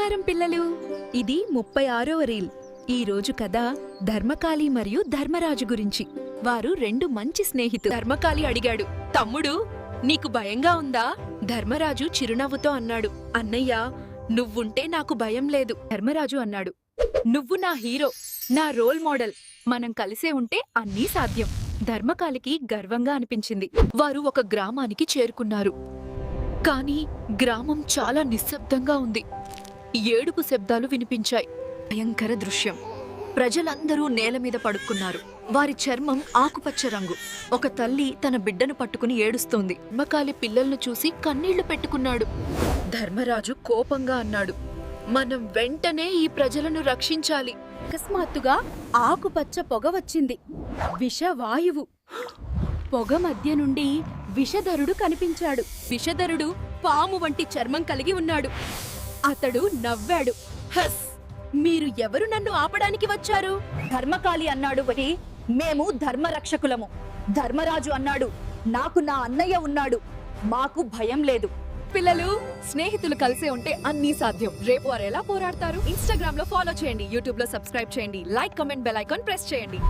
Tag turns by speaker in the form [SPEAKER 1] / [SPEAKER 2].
[SPEAKER 1] నమస్కారం పిల్లలు. ఇది ముప్పై ఆరవ రీల్. ఈ రోజు కథ ధర్మకాళి మరియు ధర్మరాజు గురించి. వారు రెండు మంచి స్నేహితులు. ధర్మకాళి అడిగాడు తమ్ముడు నీకు భయంగా ఉందా? ధర్మరాజు చిరునవ్వుతో అన్నాడు అన్నయ్య నువ్వుంటే నాకు భయం లేదు. ధర్మరాజు అన్నాడు నువ్వు నా హీరో నా రోల్ మోడల్. మనం కలిసే ఉంటే అన్నీ సాధ్యం. ధర్మకాళికి గర్వంగా అనిపించింది. వారు ఒక గ్రామానికి చేరుకున్నారు. కానీ గ్రామం చాలా నిశ్శబ్దంగా ఉంది. ఏడుపు శబ్దాలు వినిపించాయి. భయంకర దృశ్యం. ప్రజలందరూ నేల మీద పడుకున్నారు. వారి చర్మం ఆకుపచ్చ రంగు. ఒక తల్లి తన బిడ్డను పట్టుకుని ఏడుస్తోంది. మకాలి పిల్లలను చూసి కన్నీళ్ళు పెట్టుకున్నాడు. ధర్మరాజు కోపంగా అన్నాడు. మనం వెంటనే ఈ ప్రజలను రక్షించాలి.
[SPEAKER 2] అకస్మాత్తుగా ఆకుపచ్చ పొగ వచ్చింది. విషవాయువు పొగ మధ్య నుండి విషధరుడు కనిపించాడు. విషధరుడు పాము వంటి చర్మం కలిగి ఉన్నాడు. అతడు నవ్వాడు. హస్ మీరు ఎవరు నన్ను ఆపడానికి వచ్చారు?
[SPEAKER 3] ధర్మకాళి అన్నాడు "వహి, మేము ధర్మరక్షకులము. ధర్మరాజు అన్నాడు నాకు నా అన్నయ్య ఉన్నాడు. మాకు భయం లేదు.
[SPEAKER 1] పిల్లలు స్నేహితులు కలిసే ఉంటే అన్నీ సాధ్యం. రేపు వారు ఎలా పోరాడతారు? ఇన్స్టాగ్రామ్లో ఫాలో చేయండి యూట్యూబ్లో సబ్స్క్రైబ్ చేయండి like comment bell icon press చేయండి.